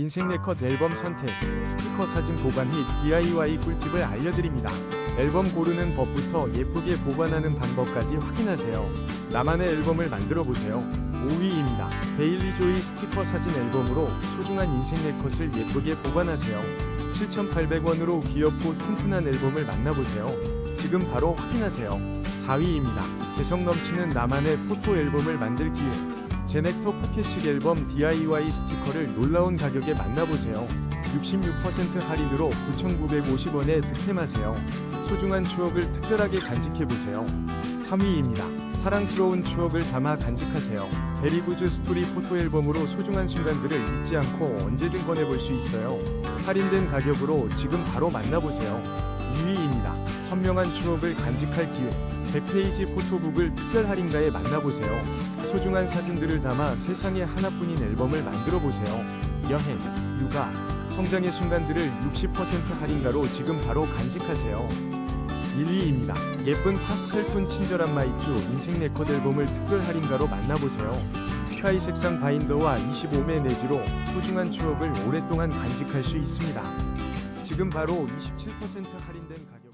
인생 네컷 앨범 선택, 스티커 사진 보관 및 DIY 꿀팁을 알려드립니다. 앨범 고르는 법부터 예쁘게 보관하는 방법까지 확인하세요. 나만의 앨범을 만들어 보세요. 5위입니다. 데일리 조이 스티커 사진 앨범으로 소중한 인생 네컷을 예쁘게 보관하세요. 7,800원으로 귀엽고 튼튼한 앨범을 만나보세요. 지금 바로 확인하세요. 4위입니다. 개성 넘치는 나만의 포토 앨범을 만들 기회. 제넥터 포켓식 앨범 DIY 스티커를 놀라운 가격에 만나보세요. 66% 할인으로 9,950원에 득템하세요. 소중한 추억을 특별하게 간직해보세요. 3위입니다. 사랑스러운 추억을 담아 간직하세요. 베리구즈 스토리 포토 앨범으로 소중한 순간들을 잊지 않고 언제든 꺼내볼 수 있어요. 할인된 가격으로 지금 바로 만나보세요. 2위입니다. 선명한 추억을 간직할 기회. 100페이지 포토북을 특별 할인가에 만나보세요. 소중한 사진들을 담아 세상에 하나뿐인 앨범을 만들어 보세요. 여행, 육아, 성장의 순간들을 60% 할인가로 지금 바로 간직하세요. 1위입니다. 예쁜 파스텔톤 친절한 마이쮸 인생 네컷 앨범을 특별 할인가로 만나보세요. 스카이 색상 바인더와 25매 내지로 소중한 추억을 오랫동안 간직할 수 있습니다. 지금 바로 27% 할인된 가격